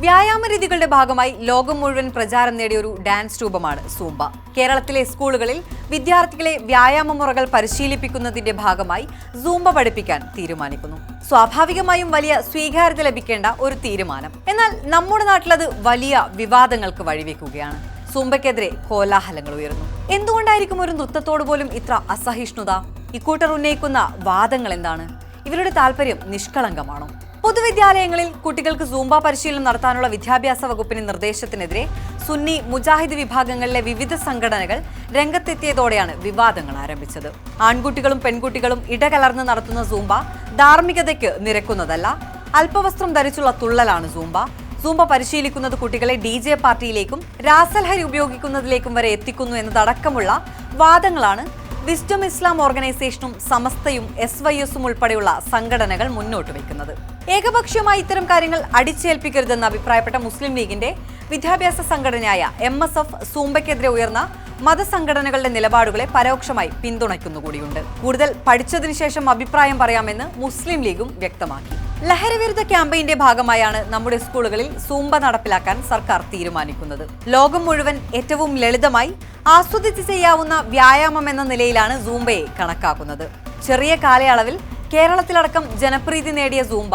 വ്യായാമ രീതികളുടെ ഭാഗമായി ലോകം മുഴുവൻ പ്രചാരം നേടിയ ഒരു ഡാൻസ് രൂപമാണ് സൂംബ. കേരളത്തിലെ സ്കൂളുകളിൽ വിദ്യാർത്ഥികളെ വ്യായാമ മുറകൾ പരിശീലിപ്പിക്കുന്നതിന്റെ ഭാഗമായി സൂംബ പഠിപ്പിക്കാൻ തീരുമാനിക്കുന്നു. സ്വാഭാവികമായും വലിയ സ്വീകാര്യത ലഭിക്കേണ്ട ഒരു തീരുമാനം. എന്നാൽ നമ്മുടെ നാട്ടിലത് വലിയ വിവാദങ്ങൾക്ക് വഴിവെക്കുകയാണ്. സൂംബയ്ക്കെതിരെ കോലാഹലങ്ങൾ ഉയർന്നു. എന്തുകൊണ്ടായിരിക്കും ഒരു നൃത്തത്തോട് പോലും ഇത്ര അസഹിഷ്ണുത? ഇക്കൂട്ടർ ഉന്നയിക്കുന്ന വാദങ്ങൾ എന്താണ്? ഇവരുടെ താല്പര്യം നിഷ്കളങ്കമാണോ? പൊതുവിദ്യാലയങ്ങളിൽ കുട്ടികൾക്ക് സൂംബ പരിശീലനം നടത്താനുള്ള വിദ്യാഭ്യാസ വകുപ്പിന്റെ നിർദ്ദേശത്തിനെതിരെ സുന്നി മുജാഹിദ് വിഭാഗങ്ങളിലെ വിവിധ സംഘടനകൾ രംഗത്തെത്തിയതോടെയാണ് വിവാദങ്ങൾ ആരംഭിച്ചത്. ആൺകുട്ടികളും പെൺകുട്ടികളും ഇടകലർന്ന് നടത്തുന്ന സൂംബ ധാർമ്മികതയ്ക്ക് നിരക്കുന്നതല്ല. അല്പവസ്ത്രം ധരിച്ചുള്ള തുള്ളലാണ് സൂംബ. സൂംബ പരിശീലിക്കുന്നത് കുട്ടികളെ ഡി ജെ പാർട്ടിയിലേക്കും രാസലഹരി ഉപയോഗിക്കുന്നതിലേക്കും വരെ എത്തിക്കുന്നു എന്നതടക്കമുള്ള വാദങ്ങളാണ് വിസ്ഡം ഇസ്ലാം ഓർഗനൈസേഷനും സമസ്തയും എസ് വൈ എസും ഉൾപ്പെടെയുള്ള സംഘടനകൾ മുന്നോട്ട് വയ്ക്കുന്നത് ഏകപക്ഷീയമായി ഇത്തരം കാര്യങ്ങൾ അടിച്ചേൽപ്പിക്കരുതെന്ന് അഭിപ്രായപ്പെട്ട മുസ്ലിം ലീഗിന്റെ വിദ്യാഭ്യാസ സംഘടനയായ എം എസ് എഫ് സൂംബയ്ക്കെതിരെ ഉയർന്ന മതസംഘടനകളുടെ നിലപാടുകളെ പരോക്ഷമായി പിന്തുണയ്ക്കുന്നു കൂടിയുണ്ട് കൂടുതൽ പഠിച്ചതിനു ശേഷം അഭിപ്രായം പറയാമെന്ന് മുസ്ലിം ലീഗും വ്യക്തമാക്കി. ലഹരിവിരുദ്ധ ക്യാമ്പയിന്റെ ഭാഗമായാണ് നമ്മുടെ സ്കൂളുകളിൽ സൂംബ നടപ്പിലാക്കാൻ സർക്കാർ തീരുമാനിക്കുന്നത്. ലോകം മുഴുവൻ ഏറ്റവും ലളിതമായി ആസ്വദിച്ച് ചെയ്യാവുന്ന വ്യായാമം എന്ന നിലയിലാണ് സൂംബയെ കണക്കാക്കുന്നത്. ചെറിയ കാലയളവിൽ കേരളത്തിലടക്കം ജനപ്രീതി നേടിയ സൂംബ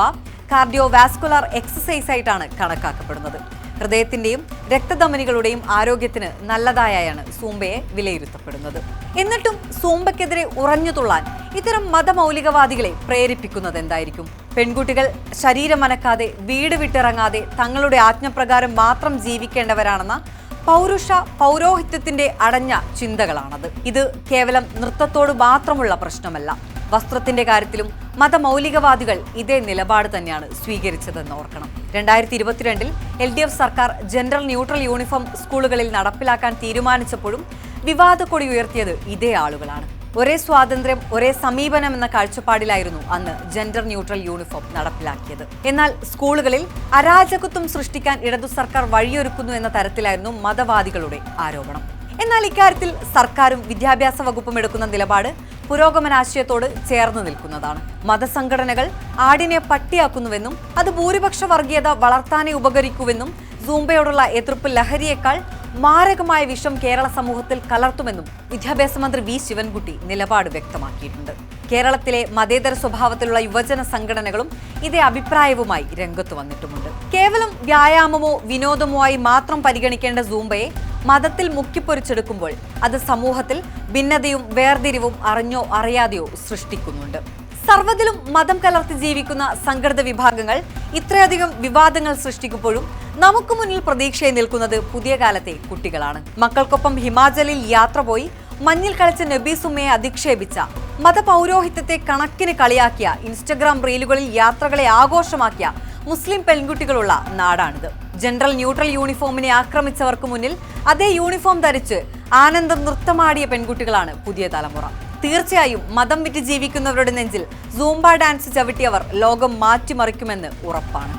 കാർഡിയോ വാസ്കുലാർ എക്സസൈസ് ആയിട്ടാണ് കണക്കാക്കപ്പെടുന്നത്. ഹൃദയത്തിന്റെയും രക്തധമനികളുടെയും ആരോഗ്യത്തിന് നല്ലതായാണ് സൂമ്പയെ വിലയിരുത്തപ്പെടുന്നത്. എന്നിട്ടും സൂംബയ്ക്കെതിരെ ഉറഞ്ഞു തുള്ളാൻ ഇത്തരം മതമൗലികവാദികളെ പ്രേരിപ്പിക്കുന്നത് എന്തായിരിക്കും? പെൺകുട്ടികൾ ശരീരം അനക്കാതെ വീട് വിട്ടിറങ്ങാതെ തങ്ങളുടെ ആജ്ഞപ്രകാരം മാത്രം ജീവിക്കേണ്ടവരാണെന്ന പൗരുഷ പൗരോഹിത്യത്തിന്റെ അടഞ്ഞ ചിന്തകളാണത്. ഇത് കേവലം നൃത്തത്തോട് മാത്രമുള്ള പ്രശ്നമല്ല. വസ്ത്രത്തിന്റെ കാര്യത്തിലും മതമൗലികവാദികൾ ഇതേ നിലപാട് തന്നെയാണ് സ്വീകരിച്ചതെന്ന് ഓർക്കണം. രണ്ടായിരത്തി ഇരുപത്തിരണ്ടിൽ എൽ ഡി എഫ് സർക്കാർ ജനറൽ ന്യൂട്രൽ യൂണിഫോം സ്കൂളുകളിൽ നടപ്പിലാക്കാൻ തീരുമാനിച്ചപ്പോഴും വിവാദ കൊടി ഉയർത്തിയത് ഇതേ ആളുകളാണ്. ഒരേ സ്വാതന്ത്ര്യം ഒരേ സമീപനം എന്ന കാഴ്ചപ്പാടിലായിരുന്നു അന്ന് ജെൻഡർ ന്യൂട്രൽ യൂണിഫോം നടപ്പിലാക്കിയത്. എന്നാൽ സ്കൂളുകളിൽ അരാജകത്വം സൃഷ്ടിക്കാൻ ഇടതു സർക്കാർ വഴിയൊരുക്കുന്നു എന്ന തരത്തിലായിരുന്നു മതവാദികളുടെ ആരോപണം. എന്നാൽ ഇക്കാര്യത്തിൽ സർക്കാരും വിദ്യാഭ്യാസ വകുപ്പും എടുക്കുന്ന നിലപാട് പുരോഗമനാശയത്തോട് ചേർന്ന് നിൽക്കുന്നതാണ്. മതസംഘടനകൾ ആടിനെ പട്ടിയാക്കുന്നുവെന്നും അത് ഭൂരിപക്ഷ വർഗീയത വളർത്താനെ ഉപകരിക്കുവെന്നും സൂംബയോടുള്ള എതിർപ്പ് ലഹരിയേക്കാൾ മാരകമായ വിഷം കേരള സമൂഹത്തിൽ കലർത്തുമെന്നും വിദ്യാഭ്യാസ മന്ത്രി വി. ശിവൻകുട്ടി നിലപാട് വ്യക്തമാക്കിയിട്ടുണ്ട്. കേരളത്തിലെ മതേതര സ്വഭാവത്തിലുള്ള യുവജന സംഘടനകളും ഇതേ അഭിപ്രായവുമായി രംഗത്ത് വന്നിട്ടുമുണ്ട്. കേവലം വ്യായാമമോ വിനോദമോ ആയി മാത്രം പരിഗണിക്കേണ്ട സൂംബയെ മതത്തിൽ മുക്കിപ്പൊരിച്ചെടുക്കുമ്പോൾ അത് സമൂഹത്തിൽ ഭിന്നതയും വേർതിരിവും അറിഞ്ഞോ അറിയാതെയോ സൃഷ്ടിക്കുന്നുണ്ട്. സർവതിലും മതം കലർത്തി ജീവിക്കുന്ന സംഘടിത വിഭാഗങ്ങൾ ഇത്രയധികം വിവാദങ്ങൾ സൃഷ്ടിക്കുമ്പോഴും നമുക്ക് മുന്നിൽ പ്രതീക്ഷയെ നിൽക്കുന്നത് പുതിയ കാലത്തെ കുട്ടികളാണ്. മക്കൾക്കൊപ്പം ഹിമാചലിൽ യാത്ര പോയി മഞ്ഞിൽ കളിച്ച നബീസുമ്മയെ അധിക്ഷേപിച്ച മതപൗരോഹിത്യത്തെ കണക്കിന് കളിയാക്കിയ ഇൻസ്റ്റഗ്രാം റീലുകളിൽ യാത്രകളെ ആഘോഷമാക്കിയ മുസ്ലിം പെൺകുട്ടികളുള്ള നാടാണിത്. ജനറൽ ന്യൂട്രൽ യൂണിഫോമിനെ ആക്രമിച്ചവർക്ക് മുന്നിൽ അതേ യൂണിഫോം ധരിച്ച് ആനന്ദം നൃത്തമാടിയ പെൺകുട്ടികളാണ് പുതിയ തലമുറ. തീർച്ചയായും മതം വിറ്റ് ജീവിക്കുന്നവരുടെ നെഞ്ചിൽ സൂംബ ഡാൻസ് ചവിട്ടിയവർ ലോകം മാറ്റിമറിക്കുമെന്ന് ഉറപ്പാണ്.